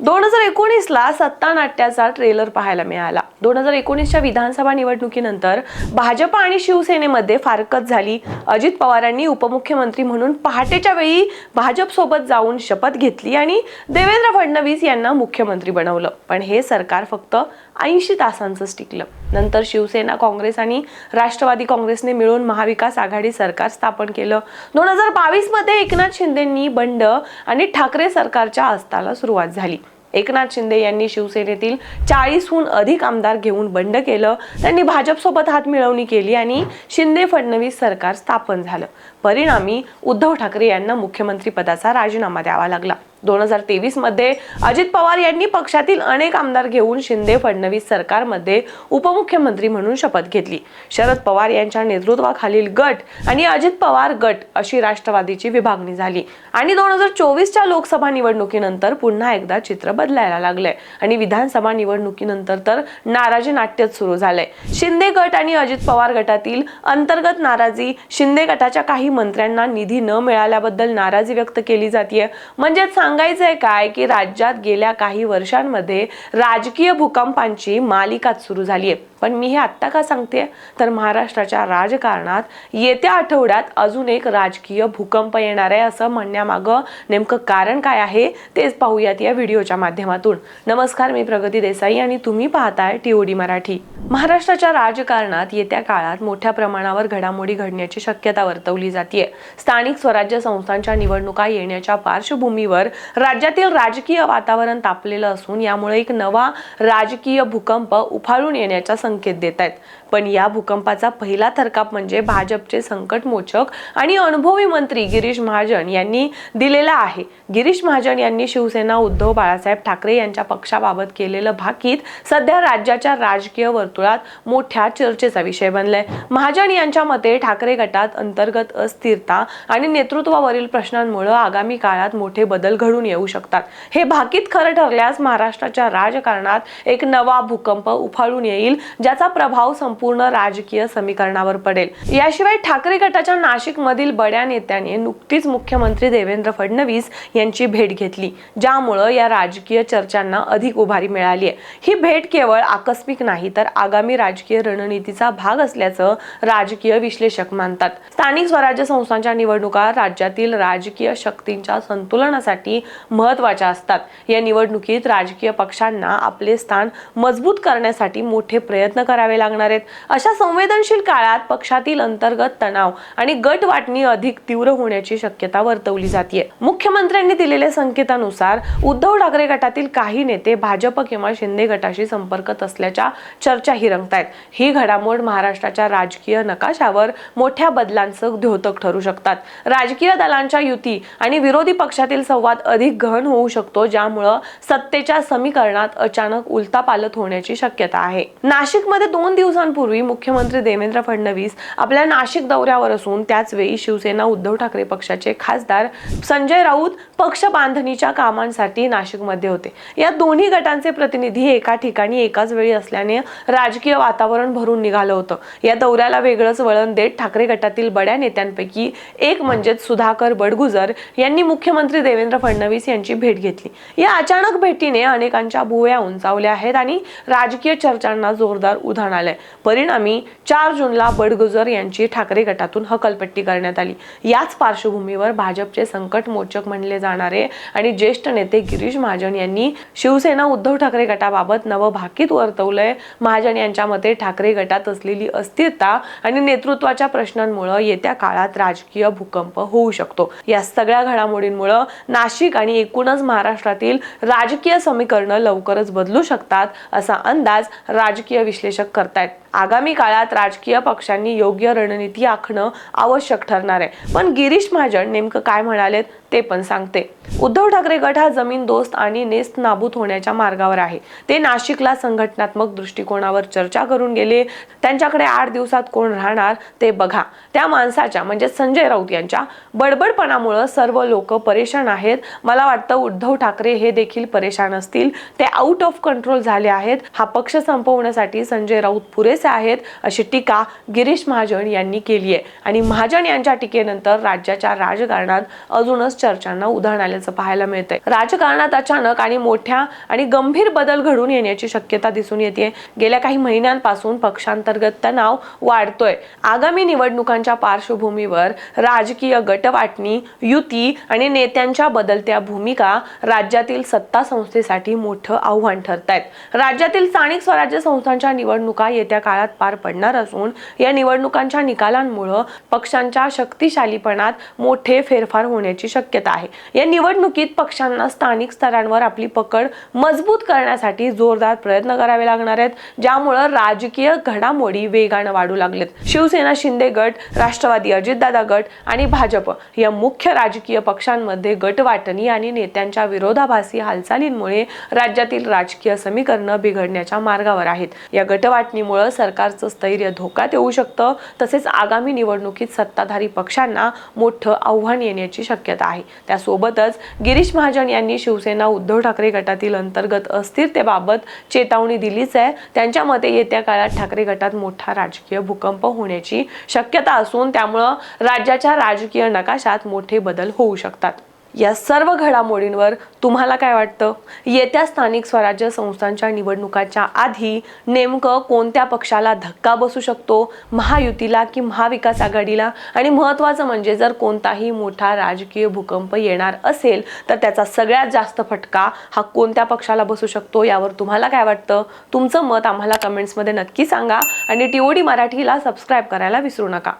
दोन हजार एकोणीसला सत्ता नाट्याचा ट्रेलर पाहायला मिळाला. दोन हजार एकोणीसच्या विधानसभा निवडणुकीनंतर भाजप आणि शिवसेनेमध्ये फारकत झाली. अजित पवारांनी उपमुख्यमंत्री म्हणून पहाटेच्या वेळी भाजपसोबत जाऊन शपथ घेतली आणि देवेंद्र फडणवीस यांना मुख्यमंत्री बनवलं. पण हे सरकार फक्त ऐंशी तासांचंच टिकलं. नंतर शिवसेना काँग्रेस आणि राष्ट्रवादी काँग्रेसने मिळून महाविकास आघाडी सरकार स्थापन केलं. दोन हजार बावीसमध्ये एकनाथ शिंदेंनी बंड आणि ठाकरे सरकारच्या अस्ताला सुरुवात झाली. एकनाथ शिंदे यांनी शिवसेनेतील चाळीसहून अधिक आमदार घेऊन बंड केलं. त्यांनी भाजपसोबत हात मिळवणी केली आणि शिंदे फडणवीस सरकार स्थापन झालं. परिणामी उद्धव ठाकरे यांना मुख्यमंत्री पदाचा राजीनामा द्यावा लागला. दोन हजार तेवीसमध्ये अजित पवार यांनी पक्षातील अनेक आमदार घेऊन शिंदे फडणवीस सरकारमध्ये उपमुख्यमंत्री म्हणून शपथ घेतली. शरद पवार यांच्या नेतृत्वाखालील गट आणि अजित पवार गट अशी राष्ट्रवादीची विभागणी झाली. आणि दोन हजार चोवीसच्या लोकसभा निवडणुकीनंतर पुन्हा एकदा चित्र बदलायला लागलंय. आणि विधानसभा निवडणुकीनंतर तर नाराजी नाट्यच सुरू झालंय. शिंदे गट आणि अजित पवार गटातील अंतर्गत नाराजी शिंदे गटाच्या काही मंत्र्यांना निधी न मिळाल्याबद्दल नाराजी व्यक्त केली जाते म्हणजेच सांगायचंय काय की राज्यात गेल्या काही वर्षांमध्ये राजकीय भूकंपांची मालिकाच सुरू झाली आहे पण मी हे आत्ता का सांगते तर महाराष्ट्राच्या राजकारणात येत्या आठवड्यात अजून एक राजकीय भूकंप येणार आहे असं म्हणण्यामागं नेमकं कारण काय आहे तेच पाहूयात या व्हिडिओच्या माध्यमातून. नमस्कार मी प्रगती देसाई आणि तुम्ही पाहताय टीओडी मराठी. महाराष्ट्राच्या राजकारणात येत्या काळात मोठ्या प्रमाणावर घडामोडी घडण्याची शक्यता वर्तवली जाते स्थानिक स्वराज्य संस्थांच्या निवडणुका येण्याच्या पार्श्वभूमीवर राज्यातील राजकीय वातावरण तापलेलं असून यामुळे एक नवा राजकीय भूकंप उफाळून येण्याच्या संकेत देत आहेत पण या भूकंपाचा पहिला थरकाप म्हणजे भाजपचे संकटमोचक आणि अनुभवी मंत्री गिरीश महाजन यांनी दिलेला आहे. गिरीश महाजन यांनी शिवसेना उद्धव बाळासाहेब ठाकरे यांच्या पक्षाबाबत केलेलं भाकीत सध्या राज्याच्या राजकीय वर्तुळात मोठ्या चर्चेचा विषय बनलाय. महाजन यांच्या मते ठाकरे गटात अंतर्गत अस्थिरता आणि नेतृत्वावरील प्रश्नांमुळे आगामी काळात मोठे बदल घडून येऊ शकतात. हे भाकीत खरं ठरल्यास महाराष्ट्राच्या राजकारणात एक नवा भूकंप उफाळून येईल ज्याचा प्रभाव संप संपूर्ण राजकीय समीकरणावर पडेल. याशिवाय ठाकरे गटाच्या नाशिक मधील बड्या नेत्याने नुकतीच मुख्यमंत्री देवेंद्र फडणवीस यांची भेट घेतली ज्यामुळं या राजकीय चर्चांना अधिक उभारी मिळाली आहे. ही भेट केवळ आकस्मिक नाही तर आगामी राजकीय रणनीतीचा भाग असल्याचं राजकीय विश्लेषक मानतात. स्थानिक स्वराज्य संस्थांच्या निवडणुका राज्यातील राजकीय शक्तींच्या संतुलनासाठी महत्त्वाच्या असतात. या निवडणुकीत राजकीय पक्षांना आपले स्थान मजबूत करण्यासाठी मोठे प्रयत्न करावे लागणार आहेत. अशा संवेदनशील काळात पक्षातील अंतर्गत तणाव आणि गट वाटणी अधिक तीव्र होण्याची शक्यता वर्तवली जाते मुख्यमंत्र्यांनी दिलेल्या संकेतानुसार उद्धव ठाकरे गटातील काही नेते भाजप किंवा शिंदे गटाशी संपर्कत असल्याच्या चर्चाही रंगतायत. ही घडामोड महाराष्ट्राच्या राजकीय नकाशावर मोठ्या बदलांचं द्योतक ठरू शकतात. राजकीय दलांच्या युती आणि विरोधी पक्षातील संवाद अधिक गहन होऊ शकतो ज्यामुळं सत्तेच्या समीकरणात अचानक उलतापालत होण्याची शक्यता आहे. नाशिकमध्ये दोन दिवसांपूर्वी मुख्यमंत्री देवेंद्र फडणवीस आपल्या नाशिक दौऱ्यावर असून त्याच वेळी शिवसेना उद्धव ठाकरे पक्षाचे खासदार संजय राऊत पक्ष बांधणीच्या कामांसाठी नाशिकमध्ये होते. या दोन्ही गटांचे प्रतिनिधी एका ठिकाणी एकाच वेळी असल्याने राजकीय वातावरण भरून निघालं होतं. या दौऱ्याला वेगळंच वळण देत ठाकरे गटातील बड्या नेत्यांपैकी एक म्हणजेच सुधाकर बडगुजर यांनी मुख्यमंत्री देवेंद्र फडणवीस यांची भेट घेतली. या अचानक भेटीने अनेकांच्या भुवया उंचावल्या आहेत आणि राजकीय चर्चांना जोरदार उधाण आलंय. परिणामी चार जूनला बडगुजर यांची ठाकरे गटातून हकलपट्टी करण्यात आली. याच पार्श्वभूमीवर भाजपचे संकट मोचक म्हणले जाणारे आणि ज्येष्ठ नेते गिरीश महाजन यांनी शिवसेना उद्धव ठाकरे गटाबाबत नवं भाकीत वर्तवलंय. महाजन यांच्या मते ठाकरे गटात असलेली अस्थिरता आणि नेतृत्वाच्या प्रश्नांमुळे येत्या काळात राजकीय भूकंप होऊ शकतो. या सगळ्या घडामोडींमुळे नाशिक आणि एकूणच महाराष्ट्रातील राजकीय समीकरणं लवकरच बदलू शकतात असा अंदाज राजकीय विश्लेषक करतायत. आगामी काळात राजकीय पक्षांनी योग्य रणनीती आखणं आवश्यक ठरणार आहे. पण गिरीश महाजन नेमकं काय म्हणालेत? ते पण सांगते. उद्धव ठाकरे गट हा जमीन दोस्त आणि नेस्त नाबूत होण्याच्या मार्गावर आहे. ते नाशिकला संघटनात्मक दृष्टिकोनावर चर्चा करून गेले. त्यांच्याकडे आठ दिवसात कोण राहणार ते बघा. त्या माणसाच्या म्हणजे संजय राऊत यांच्या बडबडपणामुळं सर्व लोक परेशान आहेत. मला वाटतं उद्धव ठाकरे हे देखील परेशान असतील. ते आउट ऑफ कंट्रोल झाले आहेत. हा पक्ष संपवण्यासाठी संजय राऊत पुरेसे पुरेसे आहेत अशी टीका गिरीश महाजन यांनी केली आहे आणि महाजन यांच्या टीकेनंतर राज्याच्या राजकारणात अजूनच चर्चांना उधाण आल्याचं पाहायला मिळतंय. राजकारणात अचानक आणि मोठ्या आणि गंभीर बदल घडून येण्याची शक्यता दिसून येते गेल्या काही महिन्यांपासून पक्षांतर्गत तणाव वाढतोय. आगामी निवडणुकांच्या पार्श्वभूमीवर राजकीय गटवाटणी युती आणि नेत्यांच्या बदलत्या भूमिका राज्यातील सत्ता संस्थेसाठी मोठं आव्हान ठरत आहेत राज्यातील स्थानिक स्वराज्य संस्थांच्या निवडणुका येत्या काळात पार पडणार असून या निवडणुकांच्या निकालांमुळे पक्षांच्या शक्तिशालीपणात मोठे फेरफार होण्याची शक्यता आहे. या निवडणुकीत पक्षांना स्थानिक स्तरांवर आपली पकड मजबूत करण्यासाठी जोरदार प्रयत्न करावे लागणार आहेत. ज्यामुळं राजकीय घडामोडी वेगानं वाढू लागलेत. शिवसेना शिंदे गट राष्ट्रवादी अजितदादा गट आणि भाजप या मुख्य राजकीय पक्षांमध्ये गटवाटणी आणि नेत्यांच्या विरोधाभासी हालचालींमुळे राज्यातील राजकीय समीकरणं बिघडण्याच्या मार्गावर आहेत. या गटवाटणीमुळे सरकारचं स्थैर्य धोक्यात येऊ शकतं. तसेच आगामी निवडणुकीत सत्ताधारी पक्षांना मोठं आव्हान येण्याची शक्यता आहे. त्यासोबतच गिरीश महाजन यांनी शिवसेना उद्धव ठाकरे गटातील अंतर्गत अस्थिरतेबाबत चेतावणी दिलीच आहे. त्यांच्या मते येत्या काळात ठाकरे गटात मोठा राजकीय भूकंप होण्याची शक्यता असून त्यामुळं राज्याच्या राजकीय नकाशात मोठे बदल होऊ शकतात. या सर्व घडामोडींवर तुम्हाला काय वाटतं? येत्या स्थानिक स्वराज्य संस्थांच्या निवडणुकाच्या आधी नेमकं कोणत्या पक्षाला धक्का बसू शकतो? महायुतीला की महाविकास आघाडीला? आणि महत्त्वाचं म्हणजे जर कोणताही मोठा राजकीय भूकंप येणार असेल तर त्याचा सगळ्यात जास्त फटका हा कोणत्या पक्षाला बसू शकतो यावर तुम्हाला काय वाटतं? तुमचं मत आम्हाला कमेंट्समध्ये नक्की सांगा आणि टी मराठीला सबस्क्राईब करायला विसरू नका.